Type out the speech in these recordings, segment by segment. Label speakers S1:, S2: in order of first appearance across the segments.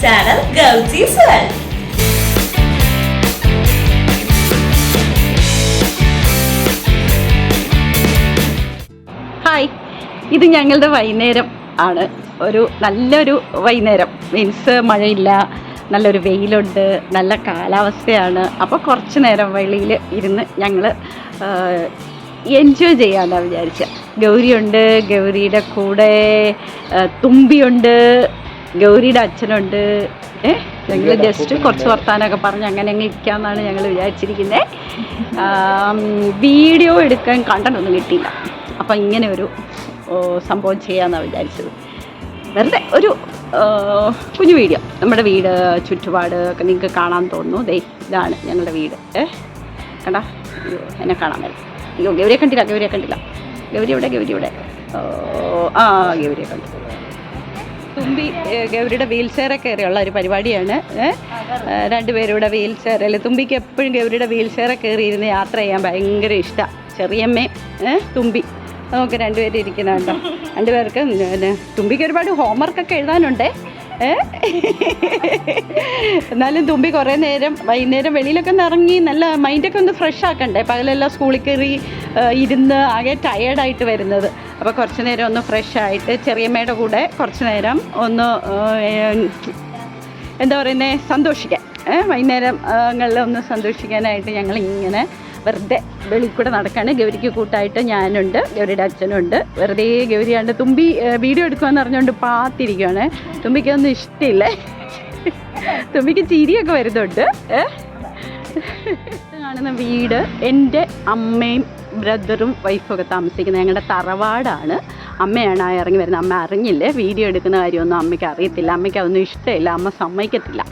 S1: Season
S2: hi ഇത് ഞങ്ങളുടെ വൈകുന്നേരം ആണ്. ഒരു നല്ലൊരു വൈകുന്നേരം. മീൻസ് മഴയില്ല നല്ലൊരു വെയിലുണ്ട് നല്ല കാലാവസ്ഥയാണ്. അപ്പോൾ കുറച്ച് നേരം വെളിയിൽ ഇരുന്ന് ഞങ്ങൾ എൻജോയ് ചെയ്യാമെന്നാണ് വിചാരിച്ച. ഗൗരിയുണ്ട് ഗൗരിയുടെ കൂടെ തുമ്പിയുണ്ട് ഗൗരിയുടെ അച്ഛനുണ്ട്. ഏ? ഞങ്ങൾ ജസ്റ്റ് കുറച്ച് വർത്താനമൊക്കെ പറഞ്ഞ് അങ്ങനെ അങ്ങ് ഇരിക്കാമെന്നാണ് ഞങ്ങൾ വിചാരിച്ചിരിക്കുന്നത് വീഡിയോ എടുക്കാൻ കണ്ടന്റ് ഒന്നും കിട്ടിയില്ല. അപ്പം ഇങ്ങനെ ഒരു സംഭവം ചെയ്യാമെന്നാണ് വിചാരിച്ചത്. വെറുതെ ഒരു കുഞ്ഞു വീഡിയോ. നമ്മുടെ വീട് ചുറ്റുപാട് ഒക്കെ നിങ്ങൾക്ക് കാണാൻ തോന്നുന്നു. ദേ ഇതാണ് ഞങ്ങളുടെ വീട്. ഏ? കണ്ട? അയ്യോ എന്നെ കാണാൻ വരും. അയ്യോ ഗൗരിയെ കണ്ടില്ല ഗൗരിയെ കണ്ടില്ല. ഗൗരി എവിടെ ഗൗരി എവിടെ ആ ഗൗരിയെ കണ്ടു. തുമ്പി ഗൗരിയുടെ വീൽ ചെയറെ കയറിയുള്ള ഒരു പരിപാടിയാണ്. രണ്ടുപേരുടെ വീൽ ചെയറിൽ തുമ്പിക്ക് എപ്പോഴും ഗൗരിയുടെ വീൽ ചെയറെ കയറിയിരുന്ന് യാത്ര ചെയ്യാൻ ഭയങ്കര ഇഷ്ടമാണ് ചെറിയമ്മയും തുമ്പി. നമുക്ക് രണ്ടുപേരും ഇരിക്കുന്നുണ്ടോ രണ്ടുപേർക്ക് തുമ്പിക്ക് ഒരുപാട് ഹോംവർക്കൊക്കെ എഴുതാനുണ്ടേ. ഏ? എന്നാലും തുമ്പി കുറേ നേരം വൈകുന്നേരം വെളിയിലൊക്കെ ഒന്ന് ഇറങ്ങി നല്ല മൈൻഡൊക്കെ ഒന്ന് ഫ്രഷ് ആക്കണ്ടേ? പകലെല്ലാം സ്കൂളിൽ കയറി ഇരുന്ന് ആകെ ടയേർഡായിട്ട് വരുന്നത്. അപ്പോൾ കുറച്ച് നേരം ഒന്ന് ഫ്രഷ് ആയിട്ട് ചെറിയമ്മയുടെ കൂടെ കുറച്ച് നേരം ഒന്ന് എന്താ പറയുന്നത് സന്തോഷിക്കാൻ വൈകുന്നേരങ്ങളിൽ ഒന്ന് സന്തോഷിക്കാനായിട്ട് ഞങ്ങൾ ഇങ്ങനെ വെറുതെ വെളിയിൽ കൂടെ നടക്കാണ്. ഗൗരിക്ക് കൂട്ടായിട്ട് ഞാനുണ്ട് ഗൗരിയുടെ അച്ഛനുണ്ട്. വെറുതെ ഗൗരിയാണ്ട് തുമ്പി വീഡിയോ എടുക്കുമെന്ന് അറിഞ്ഞുകൊണ്ട് പാത്തിരിക്കുകയാണ് തുമ്പിക്കൊന്നും ഇഷ്ടമില്ലേ തുമ്പിക്ക് ചിരിയൊക്കെ വരുന്നുണ്ട്. കാണുന്ന വീട് എന്റെ അമ്മയും ബ്രദറും വൈഫൊക്കെ താമസിക്കുന്നത് ഞങ്ങളുടെ തറവാടാണ്. അമ്മയാണ് ആ ഇറങ്ങി വരുന്നത്. അമ്മ അറിഞ്ഞില്ലേ? വീഡിയോ എടുക്കുന്ന കാര്യമൊന്നും അമ്മയ്ക്ക് അറിയത്തില്ല. അമ്മയ്ക്ക് അതൊന്നും ഇഷ്ടമില്ല. അമ്മ സമ്മതിക്കത്തില്ല.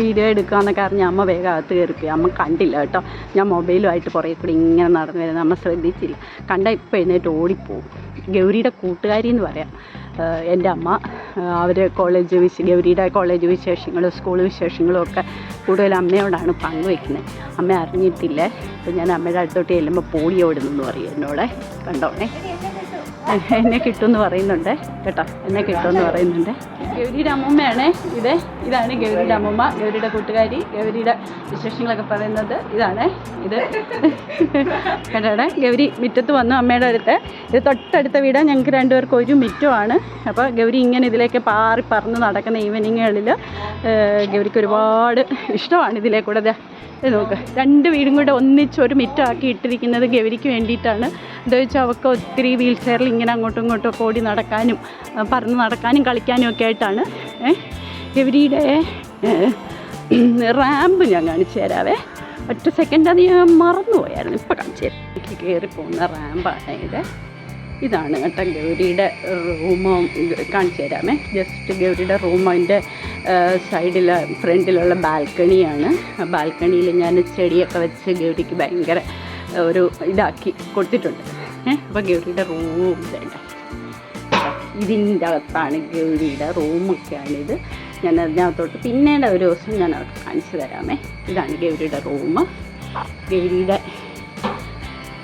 S2: വീഡിയോ എടുക്കുകയെന്നൊക്കെ അറിഞ്ഞ് അമ്മ വേഗം അകത്ത് കയറിപ്പോയി. അമ്മ കണ്ടില്ല കേട്ടോ. ഞാൻ മൊബൈലുമായിട്ട് കുറേ കൂടി ഇങ്ങനെ നടന്നു വരുന്നത്. അമ്മ ശ്രദ്ധിച്ചില്ല. കണ്ട ഇപ്പോൾ എഴുന്നേറ്റ് ഓടിപ്പോവും. ഗൗരിയുടെ കൂട്ടുകാരി എന്ന് പറയാം എന്റെ അമ്മ അവർ കോളേജ് വിശ ഗൗരിയുടെ കോളേജ് വിശേഷങ്ങളും സ്കൂൾ വിശേഷങ്ങളും ഒക്കെ കൂടുതൽ അമ്മയോടാണ് പങ്കുവെക്കുന്നത്. അമ്മ അറിഞ്ഞിട്ടില്ല? അപ്പം ഞാൻ അമ്മയുടെ അടുത്തോട്ട് ചെല്ലുമ്പോൾ പോടി ഓടുന്നു പറയും എന്നോട്. കണ്ടോണേ? എന്നെ കിട്ടുമെന്ന് പറയുന്നുണ്ട് കേട്ടോ. എന്നെ കിട്ടുമെന്ന് പറയുന്നുണ്ട്. ഗൗരിയുടെ അമ്മമ്മയാണ് ഇത്. ഇതാണ് ഗൗരിയുടെ അമ്മമ്മ ഗൗരിയുടെ കൂട്ടുകാരി ഗൗരിയുടെ വിശേഷങ്ങളൊക്കെ പറയുന്നത് ഇതാണ് ഇത്. കേട്ടോടെ ഗൗരി മുറ്റത്ത് വന്നു അമ്മയുടെ അടുത്ത്. ഇത് തൊട്ടടുത്ത വീട്. ഞങ്ങൾക്ക് രണ്ടുപേർക്ക് ഒരു മിറ്റമാണ്. അപ്പോൾ ഗൗരി ഇങ്ങനെ ഇതിലേക്ക് പാറി പറന്ന് നടക്കുന്ന ഈവനിങ്ങുകളിൽ ഗൗരിക്ക് ഒരുപാട് ഇഷ്ടമാണ് ഇതിലേക്കൂടെ. ഇത് നോക്ക്. രണ്ട് വീടും കൂടെ ഒന്നിച്ച് ഒരു മിറ്റമാക്കി ഇട്ടിരിക്കുന്നത് ഗൗരിക്ക് വേണ്ടിയിട്ടാണ്. എന്താ വെച്ചാൽ അവൾക്ക് ഒത്തിരി വീൽ ചെയറിൽ ഇങ്ങനെ അങ്ങോട്ടും ഇങ്ങോട്ടും ഒക്കെ ഓടി നടക്കാനും പറന്ന് നടക്കാനും കളിക്കാനും ഒക്കെ ആയിട്ടാണ്. ഗവരിയുടെ റാമ്പ് ഞാൻ കാണിച്ചു തരാവേ. ഒറ്റ സെക്കൻഡ് അത് ഞാൻ മറന്നുപോയായിരുന്നു. ഇപ്പോൾ കാണിച്ചു തരാം. എനിക്ക് കയറി പോകുന്ന റാമ്പാണ് ഇത്. ഇതാണ് കേട്ടോ ഗൗരിയുടെ റൂമ് കാണിച്ചു തരാമേ. ജസ്റ്റ് ഗൗരിയുടെ റൂമിന്റെ സൈഡിൽ ഫ്രണ്ടിലുള്ള ബാൽക്കണിയാണ്. ബാൽക്കണിയിൽ ഞാൻ ചെടിയൊക്കെ വെച്ച് ഗൗരിക്ക് ഭയങ്കര ഒരു ഇതാക്കി കൊടുത്തിട്ടുണ്ട്. ഏഹ് അപ്പോൾ ഗൗരിയുടെ റൂം വേണ്ട ഇതിന്റെ അകത്താണ് ഗൗരിയുടെ റൂമൊക്കെയാണിത്. ഞാൻ അതിനകത്തോട്ട് പിന്നീട് ഒരു ദിവസം ഞാൻ അവർക്ക് കാണിച്ചു തരാമേ. ഇതാണ് ഗൗരിയുടെ റൂം. ഗൗരിയുടെ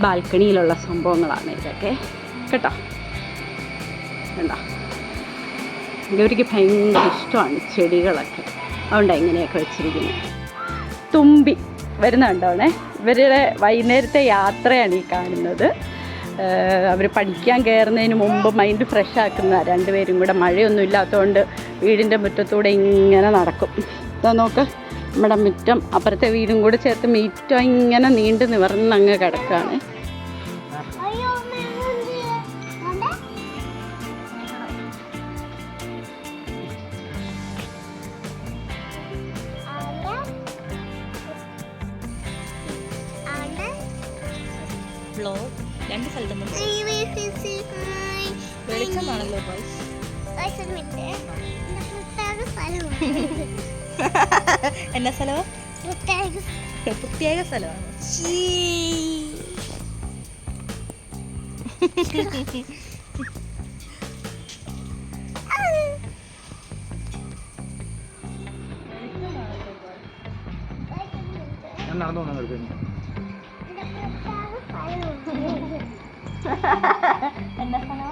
S2: ബാൽക്കണിയിലുള്ള സംഭവങ്ങളാണ് ഇതൊക്കെ. കേട്ടോ. കണ്ടോ? ഗൗരിക്ക് ഭയങ്കര ഇഷ്ടമാണ് ചെടികളൊക്കെ. അതുകൊണ്ടാണ് ഇങ്ങനെയൊക്കെ വെച്ചിരിക്കുന്നത് തുമ്പി വരുന്നുണ്ടോണേ ഇവരുടെ വൈകുന്നേരത്തെ യാത്രയാണ് ഈ കാണുന്നത്. അവർ പഠിക്കാൻ കയറുന്നതിന് മുമ്പ് മൈൻഡ് ഫ്രഷ് ആക്കുന്ന രണ്ടുപേരും കൂടെ മഴയൊന്നും ഇല്ലാത്തതുകൊണ്ട് വീടിന്റെ മുറ്റത്തൂടെ ഇങ്ങനെ നടക്കും. ഇതാ നോക്ക് നമ്മുടെ മുറ്റം. അപ്പുറത്തെ വീടും കൂടെ ചേർത്ത് മുറ്റം ഇങ്ങനെ നീണ്ടു നിവർന്നങ്ങ് കിടക്കുകയാണ്
S1: ഫ്ലോ രണ്ട് സ്ഥലത്തും ഉണ്ട് വെളിച്ചമാണല്ലോ ബോയ്സ് എന്നാ സ്ഥലമോ പ്രത്യേക സ്ഥലമാണ്.
S3: നടന്നു വന്നു എടുക്കുന്നു
S1: എന്നാ സ്ഥലമോ